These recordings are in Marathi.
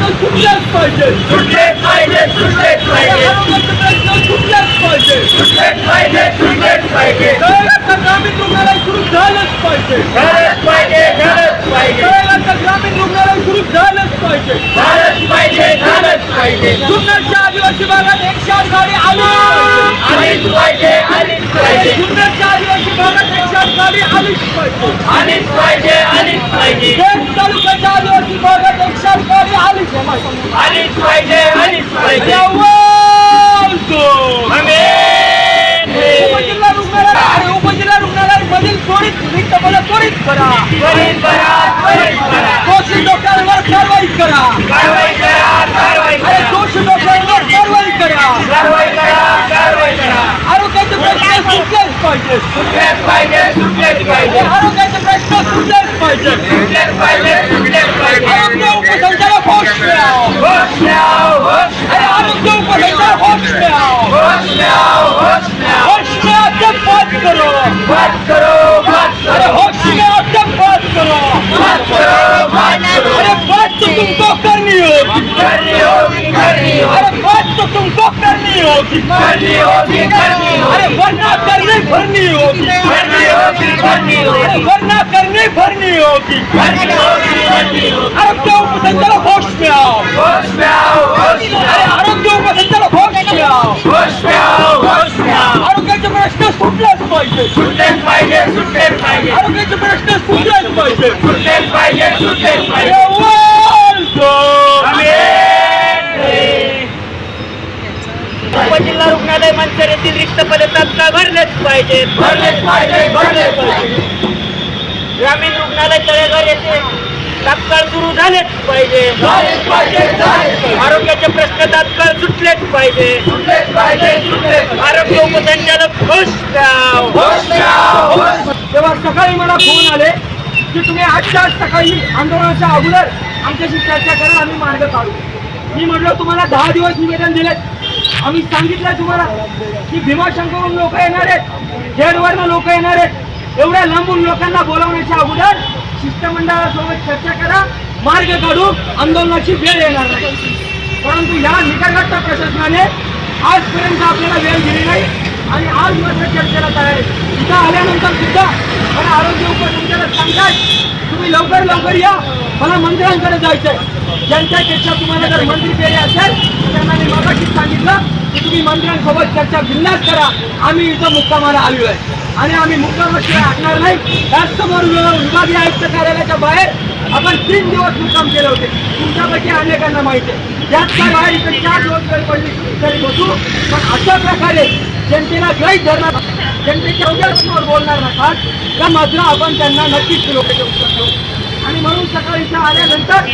पाहिजे. सुटलेच पाहिजे सुटलेच पाहिजे. आरोग्याचे प्रश्न सुटलेच पाहिजे. सुटलेच पाहिजे सुटलेच पाहिजे. ग्रामीण रुग्णालय सुरू झालंच पाहिजे? झालंच पाहिजे झालंच पाहिजे. ग्रामीण रुग्णालय सुरू झालंच पाहिजे? झालंच पाहिजे झालंच पाहिजे. जुन्नरच्या आदिवासी भागात एकशे आठ गाडी आलीच पाहिजे आलीच पाहिजे. पाहिजे जुन्नरच्या आदिवासी भागात एकशे आठ गाडी आलीच पाहिजे. आलीच पाहिजे आलीच पाहिजे. तालुक्याच्या गाडी आलीच पाहिजे आलीच पाहिजे आलीच पाहिजे. उपजिल्हा रुग्णालय आणि उपजिल्हा रुग्णालय मधील त्वरित रिक्त पदं त्वरित करा त्वरित करा त्वरित करा दोषी डॉक्टरांवर कारवाई करा कारवाई करा कारवाई करा दोषी डॉक्टरांवर कारवाई करा कारवाई करा कारवाई करा आरोग्याचे प्रश्न सुटलेच पाहिजे सुटलेच पाहिजे सुटलेच पाहिजे आरोग्याचे प्रश्न सुटलेच पाहिजे सुटलेच पाहिजे आरोग्य उपसंचालक होश में आओ होश में आओ होश में अरे आरोग्य उपसंचालक होश में आओ होश में आओ होश में आओ होश में आके बात बात करो बात करो. होश में आके बात करो. बात करो बात करो. अरे बात तो तुमको करनी होगी करनी होगी करनी होगी. अरे बात तो तुमको करनी होगी करनी होगी करनी अरे वरना करनी भरनी होगी. करनी होगी करनी होगी. वरना करनी भरनी होगी. करनी होगी. पाहिजे. सुटलेच पाहिजे सुटलेच पाहिजे. आरोग्याचे प्रश्न सुटलेच पाहिजे. सुटलेच पाहिजे सुटलेच पाहिजे. उपजिल्हा रुग्णालय मंचर येथील रिक्त पदे तात्काळ भरलेच पाहिजेत भरलेच पाहिजे भरलेच पाहिजे. ग्रामीण रुग्णालय तळेघर येथे तात्काळ सुरू झालेच पाहिजे. आरोग्याचे प्रश्न तात्काळ सुटलेच पाहिजे. आरोग्य उपसंचालक खुश तेव्हा सकाळी मला फोन आले की तुम्ही आजच्या आज सकाळी आंदोलनाच्या अगोदर आमच्याशी चर्चा करा आम्ही मार्ग काढू. मी म्हटलं तुम्हाला दहा दिवस निवेदन दिलेत. आम्ही सांगितलं तुम्हाला की भीमाशंकरून लोक येणार आहेत खेडवरनं लोक येणार आहेत. एवढ्या लांबून लोकांना बोलावण्याच्या अगोदर शिष्टमंडळासोबत चर्चा करा मार्ग काढू आंदोलनाची वेळ येणार नाही. परंतु या निकटच्या प्रशासनाने आजपर्यंत आपल्याला वेळ दिली नाही आणि आज मात्र चर्चेला तयार आहे इथं आल्यानंतर सुद्धा मला आरोग्य उपसंचालक सांगतात तुम्ही लवकर लवकर या. मला मंत्र्यांकडे जायचंय. ज्यांच्यापेक्षा तुम्हाला जर मंत्री केले असेल तर त्यांना मी मगाशीच सांगितलं की तुम्ही मंत्र्यांसोबत चर्चा बिंदास करा. आम्ही इथं मुक्कामाला आलो आहे. आणि आम्ही मुक्कामाशिवाय हटणार नाही. त्याचसमोर विभागीय आयुक्त कार्यालयाच्या बाहेर आपण तीन दिवस मुक्काम केले होते. तुमच्यापैकी अनेकांना माहिती आहे. त्यात बाहेर इथे चार दिवस वेळ पडली तरी बसू. पण अशा प्रकारे जनतेला गैर धरणार जनतेच्या उद्यासमोर बोलणार नसतात तर मात्र आपण त्यांना नक्कीच लोक देऊ शकतो. आणि म्हणून सकाळी इथं आल्यानंतर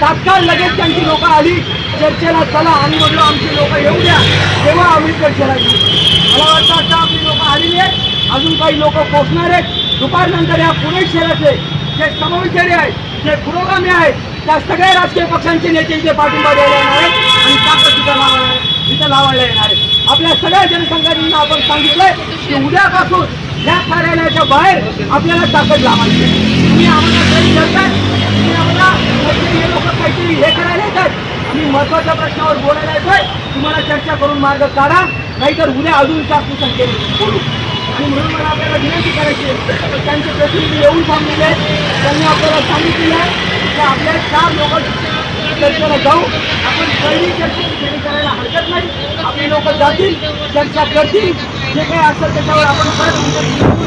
तात्काळ लगेच त्यांची लोक आली. चर्चेला चला आणि म्हटलं आमची लोक येऊ द्या. तेव्हा आम्ही चर्चेला येऊ मला वाटतं आता आपली लोक आलेली आहेत. अजून काही लोक पोचणार आहेत. दुपारनंतर या पुणे शहराचे जे समविचारी आहेत जे पुरोगामी आहेत त्या सगळ्या राजकीय पक्षांचे नेते इथे पाठिंबा द्यायला येणार आहेत आणि ताकद सुद्धा लावायला इथं लावायला येणार आहेत आपल्या सगळ्या जनसंघटनांना आपण सांगितलंय की उद्यापासून या कार्यालयाच्या बाहेर आपल्याला ताकद लावायची तुम्ही आम्हाला काही करताय. तुम्ही आम्हाला हे लोक काहीतरी हे करायला येतात. आम्ही महत्त्वाच्या प्रश्नावर बोलायला येतोय. तुम्हाला चर्चा करून मार्ग काढा. नाहीतर उद्या अजून जास्त संख्येने बोलू. म्हणून मला आपल्याला विनंती करायची आहे. त्यांचे प्रतिनिधी येऊन थांबलेले आहेत. त्यांनी आपल्याला सांगितलेलं आहे की आपल्या चार लोक चर्चेला जाऊ. आपण पहिली चर्चा करायला हरकत नाही. आपली लोक जातील चर्चा करतील. जे काही असेल त्याच्यावर आपण परत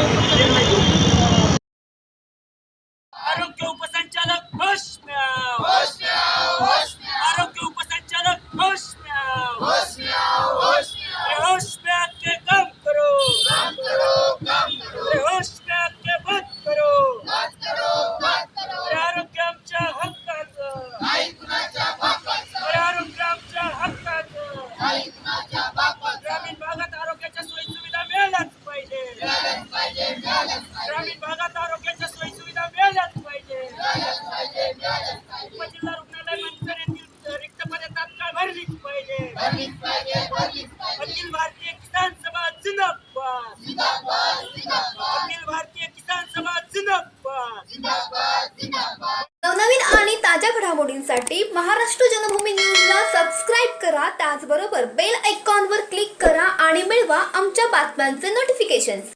ताज्या घडामोडींसाठी महाराष्ट्र जनभूमी न्यूजला सबस्क्राईब करा. त्याचबरोबर बेल आयकॉनवर क्लिक करा आणि मिळवा आमच्या बातम्यांचे नोटिफिकेशन्स